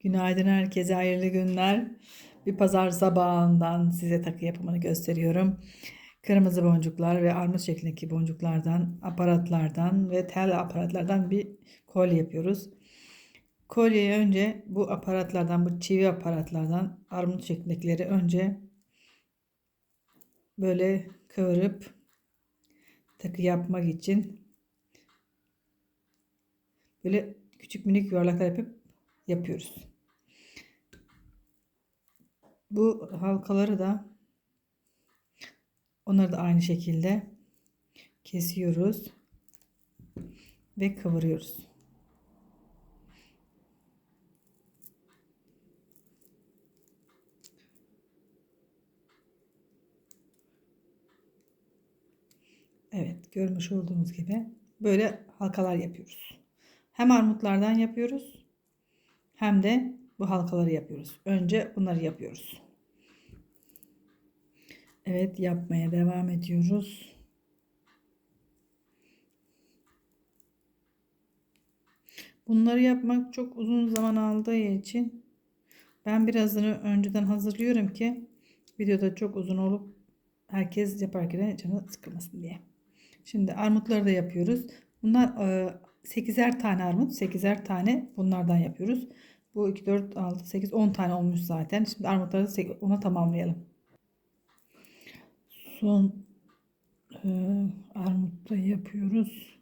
Günaydın herkese hayırlı günler. Bir pazar sabahından size takı yapımını gösteriyorum. Kırmızı boncuklar ve armut şeklindeki boncuklardan, aparatlardan ve tel aparatlardan bir kolye yapıyoruz. Kolyeyi önce bu aparatlardan, bu çivi aparatlardan armut şeklindekileri önce böyle kıvırıp takı yapmak için böyle küçük minik yuvarlaklar yapıp yapıyoruz. Bu halkaları da onları da aynı şekilde kesiyoruz ve kıvırıyoruz. Evet, görmüş olduğunuz gibi böyle halkalar yapıyoruz. Hem armutlardan yapıyoruz hem de bu halkaları yapıyoruz. Önce bunları yapıyoruz. Evet, yapmaya devam ediyoruz. Bunları yapmak çok uzun zaman aldığı için ben birazını önceden hazırlıyorum ki videoda çok uzun olup herkes yaparken canı sıkılmasın diye. Şimdi armutları da yapıyoruz. Bunlar 8'er tane armut, 8'er tane bunlardan yapıyoruz. Bu 2, 4, 6, 8, 10 tane olmuş zaten. Şimdi armutları ona tamamlayalım. Son e, armutta yapıyoruz.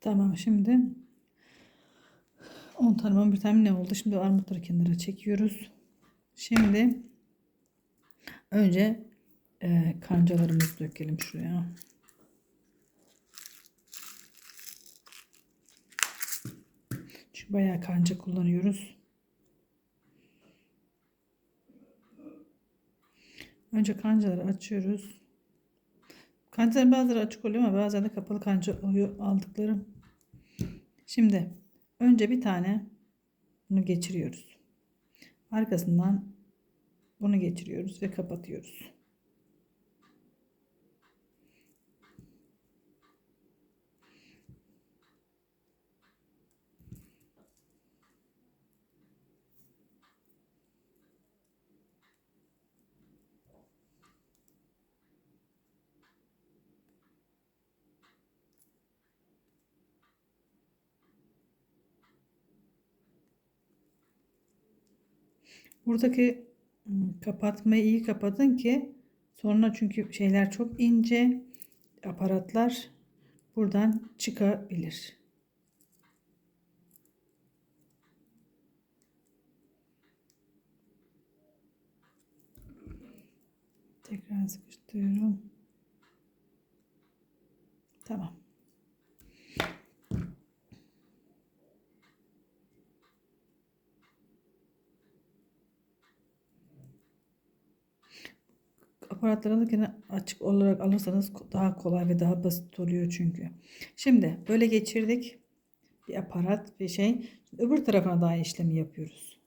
Tamam şimdi 10 tane 11 tane ne oldu? Şimdi armutları kenara çekiyoruz. Şimdi önce e, kancalarımızı dökelim şuraya. Şu bayağı kanca kullanıyoruz. Önce kancaları açıyoruz. Kancaların bazıları açık oluyor ama bazen de kapalı kanca oluyor aldıklarım. Şimdi Önce bir tane bunu geçiriyoruz. Arkasından bunu geçiriyoruz ve kapatıyoruz. Buradaki kapatmayı iyi kapatın ki sonra çünkü şeyler çok ince aparatlar buradan çıkabilir. Tekrar sıkıştırıyorum. Tamam. Aparatlarını yine açık olarak alırsanız daha kolay ve daha basit oluyor çünkü. Şimdi böyle geçirdik. Bir aparat bir şey. Öbür tarafına daha işlemi yapıyoruz.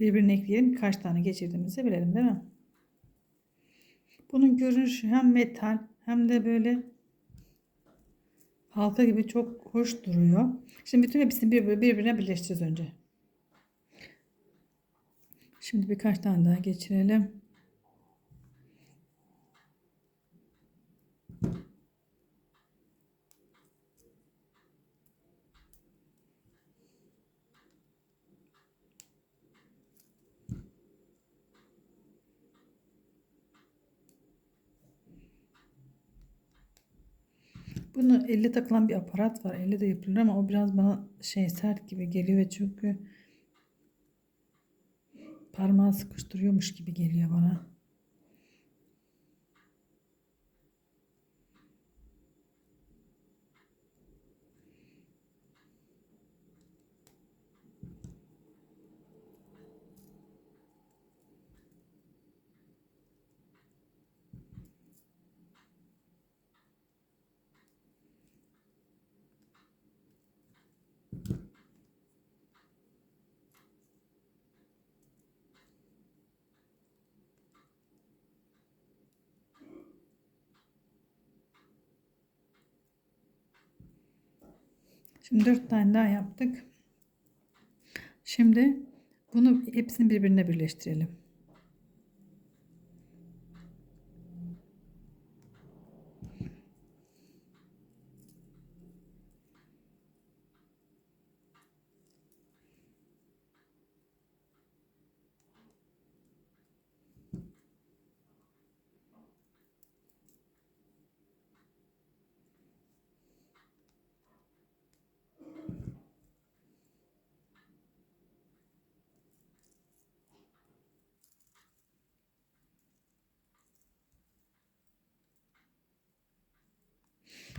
Birbirine ekleyelim. Kaç tane geçirdiğimizi bilelim değil mi? Bunun görünüşü hem metal hem de böyle halka gibi çok hoş duruyor. Şimdi bütün hepsini birbirine birleştireceğiz önce. Şimdi birkaç tane daha geçirelim. Bunu elle takılan bir aparat var. Elle de yapılır ama o biraz bana şey sert gibi geliyor ve çünkü parmağı sıkıştırıyormuş gibi geliyor bana. Şimdi dört tane daha yaptık. Şimdi bunu hepsini birbirine birleştirelim.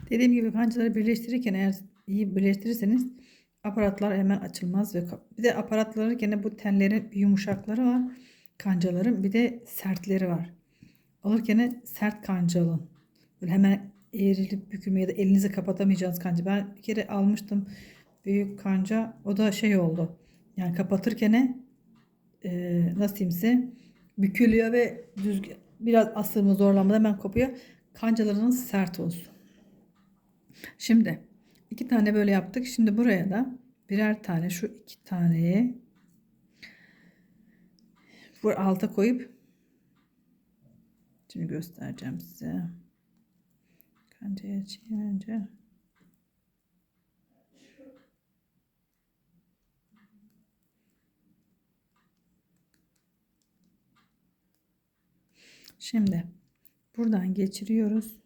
Dediğim gibi kancaları birleştirirken eğer iyi birleştirirseniz aparatlar hemen açılmaz ve bir de aparatları gene bu tellerin bir yumuşakları var kancaların bir de sertleri var. Alırken sert kanca alın. Böyle hemen eğrilip bükülme ya da elinizi kapatamayacağınız kanca. Ben bir kere almıştım büyük kanca. O da şey oldu. Yani kapatırken e, nasıl diyeyim bükülüyor ve düzgün biraz asırma zorlanmadan hemen kopuyor. Kancalarınız sert olsun. Şimdi iki tane böyle yaptık. Şimdi buraya da birer tane şu iki taneyi bu alta koyup şimdi göstereceğim size. Kancayı açayım önce. Şimdi buradan geçiriyoruz.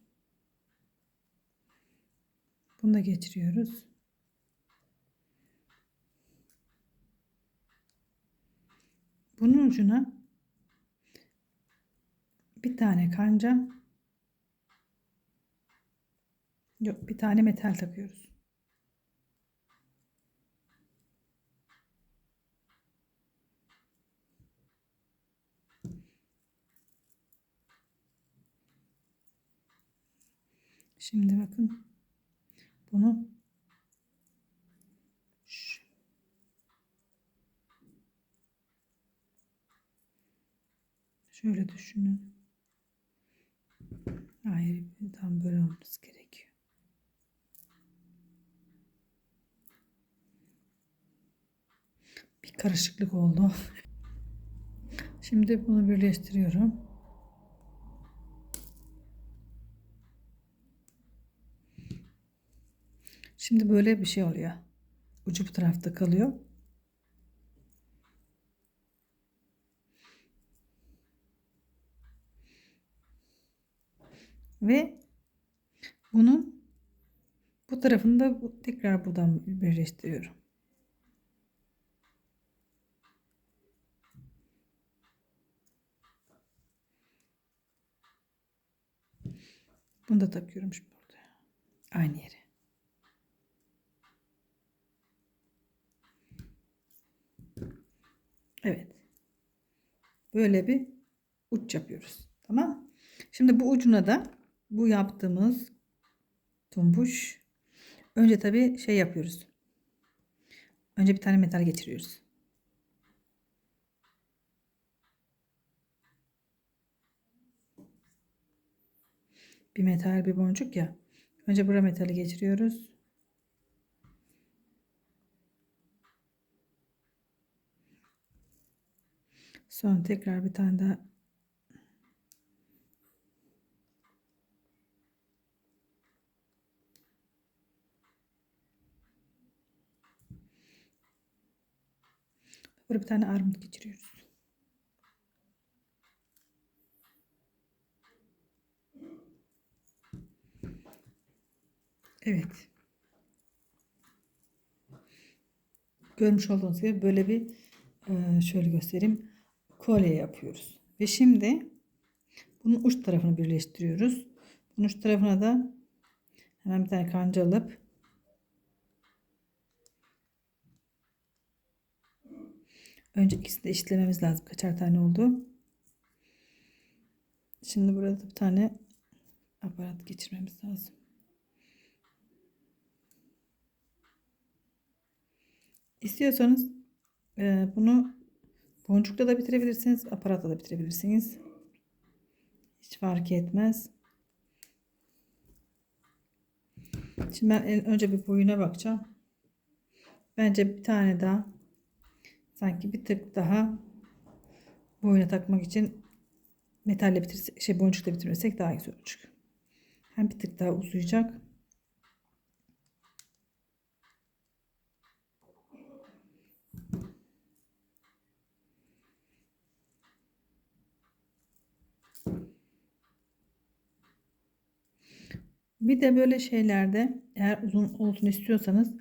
Bunu da geçiriyoruz. Bunun ucuna bir tane kanca yok bir tane metal takıyoruz. Şimdi bakın bunu şöyle düşünün. Hayır, tam böyle olması gerekiyor. Bir karışıklık oldu. Şimdi bunu birleştiriyorum. Şimdi böyle bir şey oluyor. Ucu bu tarafta kalıyor. Ve bunun bu tarafını da tekrar buradan birleştiriyorum. Bunu da takıyorum şimdi burada. Aynı yere. Evet. Böyle bir uç yapıyoruz. Tamam. Şimdi bu ucuna da bu yaptığımız tumbuş önce tabii şey yapıyoruz. Önce bir tane metal geçiriyoruz. Bir metal bir boncuk ya. Önce buraya metali geçiriyoruz. Sonra tekrar bir tane daha Buraya bir tane armut geçiriyoruz. Evet. Görmüş olduğunuz gibi böyle bir şöyle göstereyim. Kolye yapıyoruz. Ve şimdi bunun uç tarafını birleştiriyoruz. Bunun uç tarafına da hemen bir tane kanca alıp önce ikisini de eşitlememiz lazım. Kaçar tane oldu. Şimdi burada bir tane aparat geçirmemiz lazım. İstiyorsanız e, bunu boncukla da bitirebilirsiniz, aparatla da bitirebilirsiniz. Hiç fark etmez. Şimdi ben önce bir boyuna bakacağım. Bence bir tane daha sanki bir tık daha boyuna takmak için metalle bitirsek, şey boncukla bitirirsek daha güzel olacak. Hem bir tık daha uzayacak. Bir de böyle şeylerde eğer uzun olsun istiyorsanız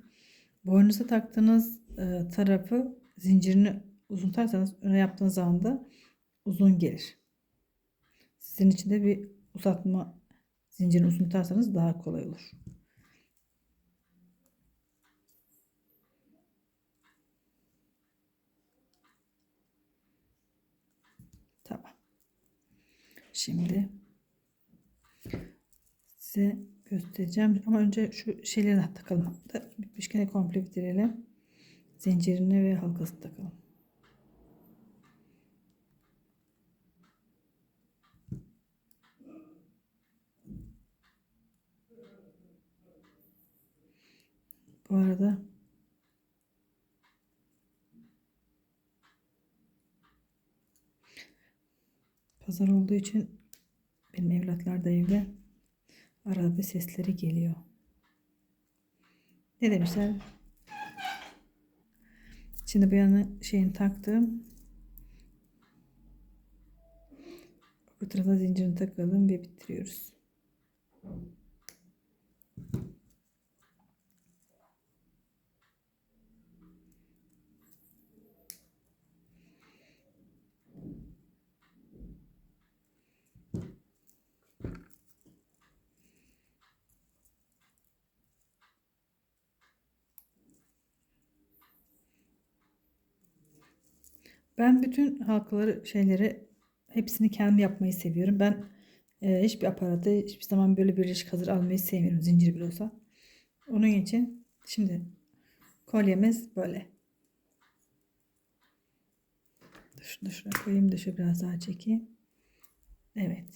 boynunuza taktığınız e, tarafı zincirini uzun tutarsanız öne yaptığınız zaman da uzun gelir. Sizin için de bir uzatma zincirini uzun tutarsanız daha kolay olur. Tamam. Şimdi size göstereceğim. Ama önce şu şeyleri takalım. Bitmişken komple bitirelim. Zincirini ve halkasını takalım. Bu arada pazar olduğu için benim evlatlar da evde arada sesleri geliyor. Ne demişler? Şimdi bu yana şeyini taktım. Bu tarafa zincirini takalım ve bitiriyoruz. Ben bütün halkaları şeyleri hepsini kendim yapmayı seviyorum. Ben e, hiçbir aparatı hiçbir zaman böyle birleşik hazır almayı sevmiyorum. Zincir bile olsa. Onun için şimdi kolyemiz böyle. Şunu şuraya koyayım da şu biraz daha çekeyim. Evet.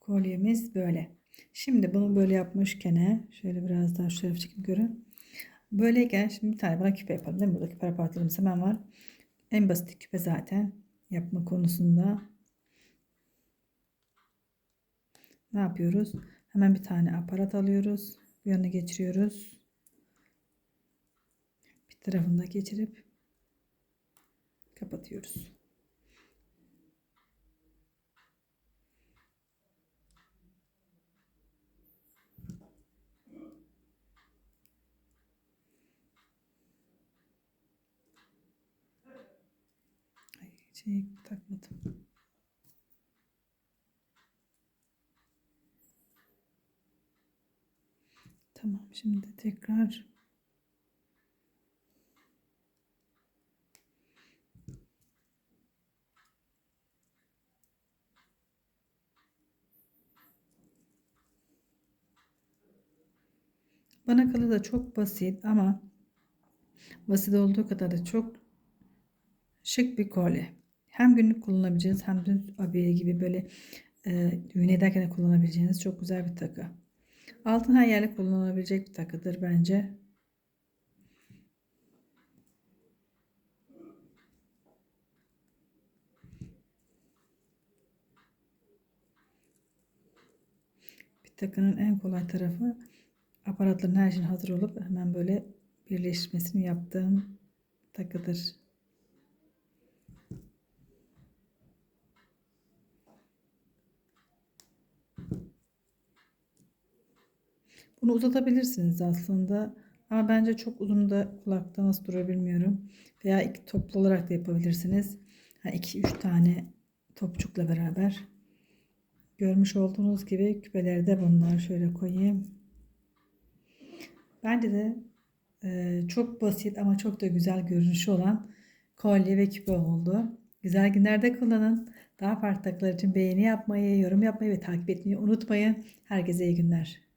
Kolyemiz böyle. Şimdi bunu böyle yapmışken şöyle biraz daha şu tarafa çekip görün. Böyleyken şimdi bir tane bana küpe yapalım değil mi? Burada küpe aparatlarımız hemen var. En basit küpe zaten yapma konusunda. Ne yapıyoruz? Hemen bir tane aparat alıyoruz. Bu yana geçiriyoruz. Bir tarafında geçirip kapatıyoruz. Şey takmadım. Tamam şimdi tekrar Bana kalır da çok basit ama basit olduğu kadar da çok şık bir kolye. Hem günlük kullanabileceğiniz hem de abiye gibi böyle e, düğün ederken de kullanabileceğiniz çok güzel bir takı. Altın her yerde kullanılabilecek bir takıdır bence. Bir takının en kolay tarafı aparatların her şeyin hazır olup hemen böyle birleşmesini yaptığım takıdır. Bunu uzatabilirsiniz aslında. Ama bence çok uzun da kulakta nasıl durur bilmiyorum. Veya iki toplu olarak da yapabilirsiniz. 2-3 tane topçukla beraber. Görmüş olduğunuz gibi küpeleri de bunlar. Şöyle koyayım. Bence de e, çok basit ama çok da güzel görünüşü olan kolye ve küpe oldu. Güzel günlerde kullanın. Daha farklı takılar için beğeni yapmayı, yorum yapmayı ve takip etmeyi unutmayın. Herkese iyi günler.